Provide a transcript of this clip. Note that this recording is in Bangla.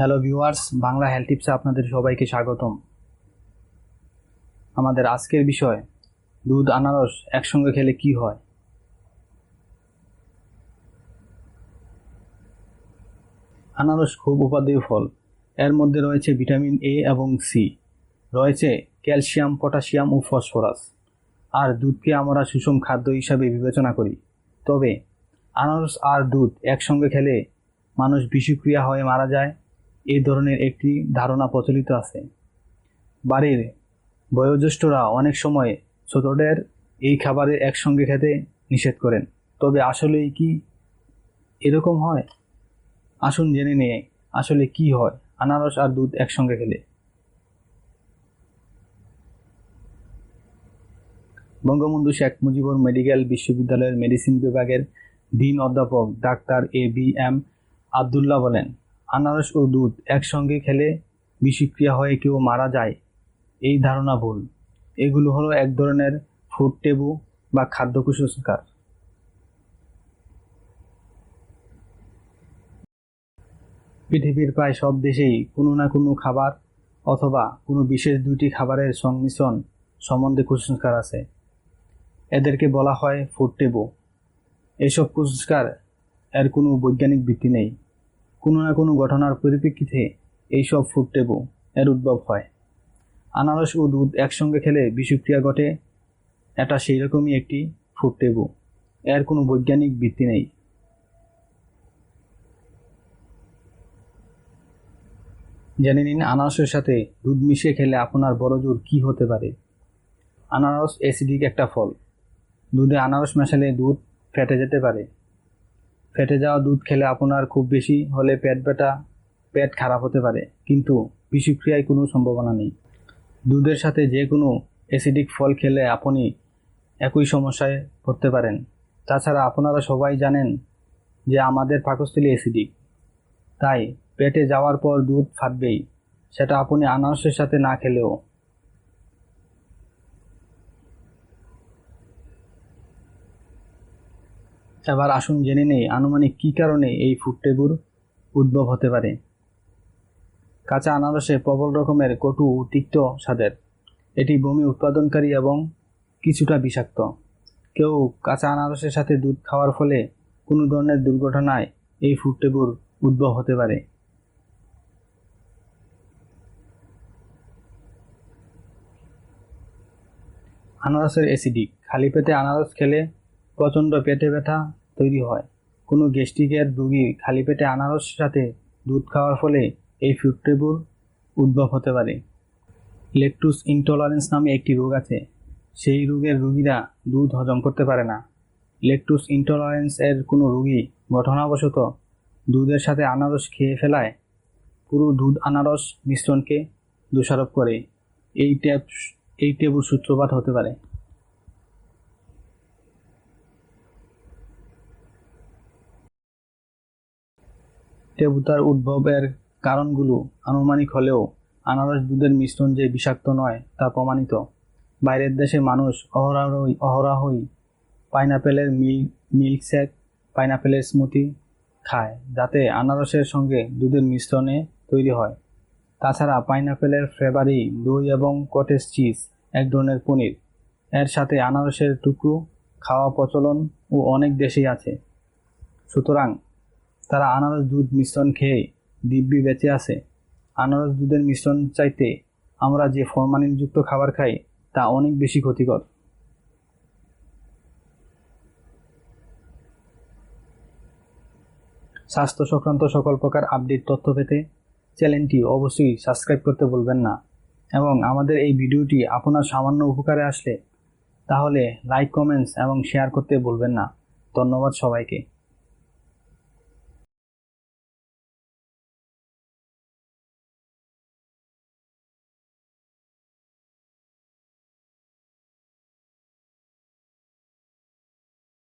হ্যালো ভিউয়ার্স বাংলা হেলথ টিপসে আপনাদের সবাইকে স্বাগতম। আমাদের আজকের বিষয়, দুধ আনারস একসঙ্গে খেলে কি হয়? আনারস খুব উপাদেয় ফল। এর মধ্যে রয়েছে ভিটামিন এ এবং সি রয়েছে ক্যালসিয়াম, পটাশিয়াম ও ফসফরাস। আর দুধকে আমরা সুষম খাদ্য হিসাবে বিবেচনা করি। তবে আনারস আর দুধ একসঙ্গে খেলে মানুষ বিষক্রিয়া হয়ে মারা যায় এই ধরনের একটি ধারণা প্রচলিত আছে। বাড়ির বয়োজ্যেষ্ঠরা অনেক সময় ছোটদের এই খাবারে একসঙ্গে খেতে নিষেধ করেন। তবে আসলেই কি এরকম হয়? আসুন জেনে নিয়ে আসলে কি হয়? আনারস আর দুধ একসঙ্গে খেলে। বঙ্গবন্ধু শেখ মুজিবুর মেডিকেল বিশ্ববিদ্যালয়ের মেডিসিন বিভাগের ডিন অধ্যাপক doctor A B M Abdullah বলেন আনারস ও দুধ একসঙ্গে খেলে বিষক্রিয়া হয়ে কেউ মারা যায়, এই ধারণা ভুল। এগুলো হলো এক ধরনের ফুড টেবু বা খাদ্য কুসংস্কার। পৃথিবীর প্রায় সব দেশেই কোনো না কোনো খাবার অথবা কোনো বিশেষ দুইটি খাবারের সংমিশ্রণ সম্বন্ধে কুসংস্কার আছে। এদেরকে বলা হয় ফুড টেবু। এসব কুসংস্কার এর কোনো বৈজ্ঞানিক ভিত্তি নেই। কোনো না কোনো ঘটনার পরিপ্রেক্ষিতে এইসব ফুড টেবু এর উদ্ভব হয়। আনারস ও দুধ একসঙ্গে খেলে বিষক্রিয়া ঘটে, এটা সেই রকমই একটি ফুড টেবু এর কোনো বৈজ্ঞানিক ভিত্তি নেই। জেনে নিন আনারসের সাথে দুধ মিশিয়ে খেলে আপনার বড় জোর কী হতে পারে। আনারস অ্যাসিডিক একটা ফল। দুধে আনারস মেশালে দুধ ফেটে যেতে পারে। ফেটে যাওয়া দুধ খেলে আপনার খুব বেশি হলে পেট ব্যথা, পেট খারাপ হতে পারে। কিন্তু বিষক্রিয়ায় কোনো সম্ভাবনা নেই। দুধের সাথে যে কোনো অ্যাসিডিক ফল খেলে আপনি একই সমস্যায় পড়তে পারেন। তাছাড়া আপনারা সবাই জানেন যে আমাদের পাকস্থলী অ্যাসিডিক। তাই পেটে যাওয়ার পর দুধ ফাটবেই, সেটা আপনি আনারসের সাথে না খেলেও এবার আসুন জেনে নেই আনুমানিক কী কারণে এই ফুটটেবুর উদ্ভব হতে পারে। কাঁচা আনারসে প্রবল রকমের কটু তিক্ত স্বাদের। এটি বমি উৎপাদনকারী এবং কিছুটা বিষাক্ত। কেউ কাঁচা আনারসের সাথে দুধ খাওয়ার ফলে কোনো ধরনের দুর্ঘটনায় এই ফুটটেবুর উদ্ভব হতে পারে। আনারসের অ্যাসিডিক খালি পেটে আনারস খেলে প্রচণ্ড পেটে ব্যথা তৈরি হয়। কোনো গ্যাস্ট্রিকের রোগী খালি পেটে আনারস সাথে দুধ খাওয়ার ফলে এই ফুড টেবুর উদ্ভব হতে পারে। লেকটুস ইনটলারেন্স নামে একটি রোগ আছে। সেই রোগের রোগীরা দুধ হজম করতে পারে না। লেকটুস ইনটলারেন্স এর কোনো রোগী ঘটনাবশত দুধের সাথে আনারস খেয়ে ফেলায়। পুরো দুধ আনারস মিশ্রণকে দোষারোপ করে। এই ট্যাব এই টেবুর সূত্রপাত হতে পারে। টেবুতার উদ্ভবের কারণগুলো আনুমানিক হলেও আনারস দুধের মিশ্রণ যে বিষাক্ত নয়, তা প্রমাণিত। বাইরের দেশে মানুষ অহরাহই অহরাহই পাইনাপেলের মিল মিল্ক শেক পাইনাপেলের স্মুতি খায়, যাতে আনারসের সঙ্গে দুধের মিশ্রণে তৈরি হয়। তাছাড়া পাইনাপেলের ফ্লেভারি দই এবং কটেজ চিজ এক ধরনের পনির। এর সাথে আনারসের টুকরো, খাওয়া প্রচলন ও অনেক দেশেই আছে। সুতরাং তারা আনারস দুধ মিশ্রণ খেয়ে দিব্যি বেঁচে আছে। আনারস দুধের মিশ্রণ চাইতে আমরা যে ফরমালিনযুক্ত খাবার খাই, তা অনেক বেশি ক্ষতিকর। স্বাস্থ্য সংক্রান্ত সকল প্রকার আপডেট তথ্য পেতে চ্যানেলটি অবশ্যই সাবস্ক্রাইব করতে বলবেন না এবং আমাদের এই ভিডিওটি আপনার সামান্য উপকারে আসলে, তাহলে লাইক, কমেন্টস এবং শেয়ার করতে বলবেন না। ধন্যবাদ সবাইকে।